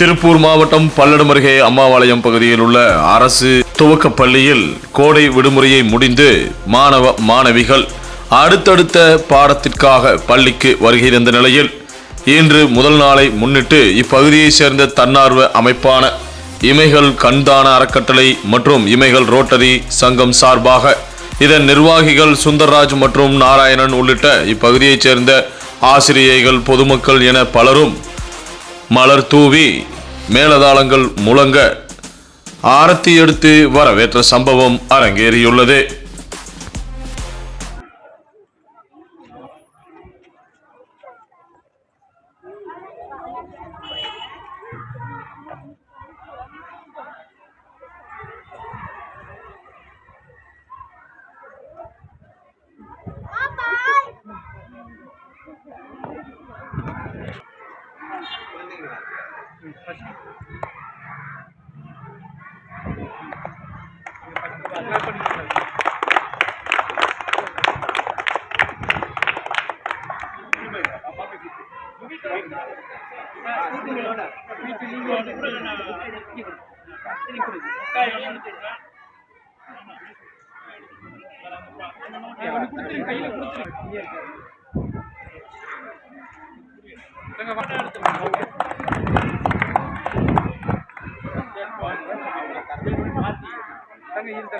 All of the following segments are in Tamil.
திருப்பூர் மாவட்டம் பல்லடம் அருகே அம்மாவாளையம் பகுதியில் உள்ள அரசு துவக்கப் பள்ளியில் கோடை விடுமுறையை முடிந்து மாணவ மாணவிகள் அடுத்தடுத்த பாடத்திற்காக பள்ளிக்கு வருகை நிலையில் இன்று முதல் நாளை முன்னிட்டு இப்பகுதியைச் சேர்ந்த தன்னார்வ அமைப்பான இமைகள் கண்தான அறக்கட்டளை மற்றும் இமைகள் ரோட்டரி சங்கம் சார்பாக இதன் நிர்வாகிகள் சுந்தர்ராஜ் மற்றும் நாராயணன் உள்ளிட்ட இப்பகுதியைச் சேர்ந்த ஆசிரியைகள் பொதுமக்கள் என பலரும் மலர் தூவி மேலதாளங்கள் முழங்க ஆரத்தி எடுத்து வரவேற்ற சம்பவம் அரங்கேறியுள்ளது. கையில கொடுத்துருக்கேன்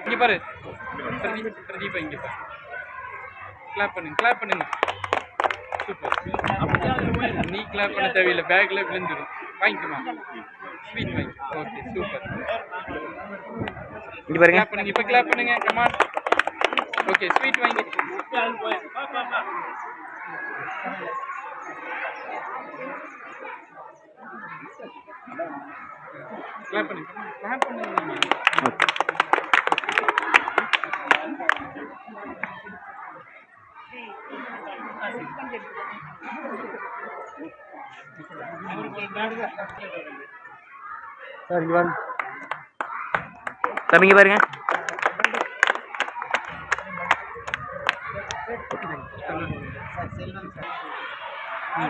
இங்க பாரு. பிரதீப் பிரதீப் இங்க பாரு. கிளாப் பண்ணுங்க கிளாப் பண்ணுங்க. சூப்பர் நீ கிளாப் பண்ண தேவையில்லை. பேக்ல விழுந்துடும் வாங்கிக்குமா ஸ்வீட் வாங்கி ஓகே சூப்பர் இங்க பாருங்க. கிளாப் பண்ணுங்க இப்போ கிளாப் பண்ணுங்க. கமான் ஓகே ஸ்வீட் வாங்கி பண்ணுங்க கிளாப் பண்ணுங்க சார்.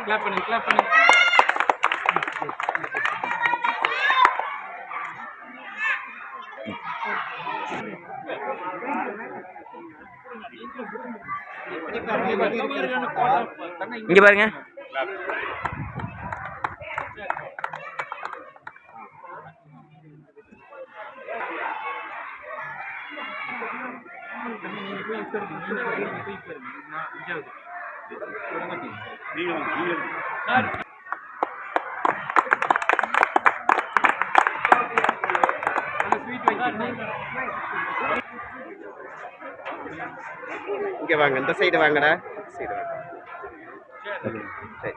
கிளாப் பண்ணுங்க கிளாப் பண்ணுங்க இங்க பாருங்க இங்கே வாங்க இந்த சைடு வாங்கடா. சைடு வாங்க. சரி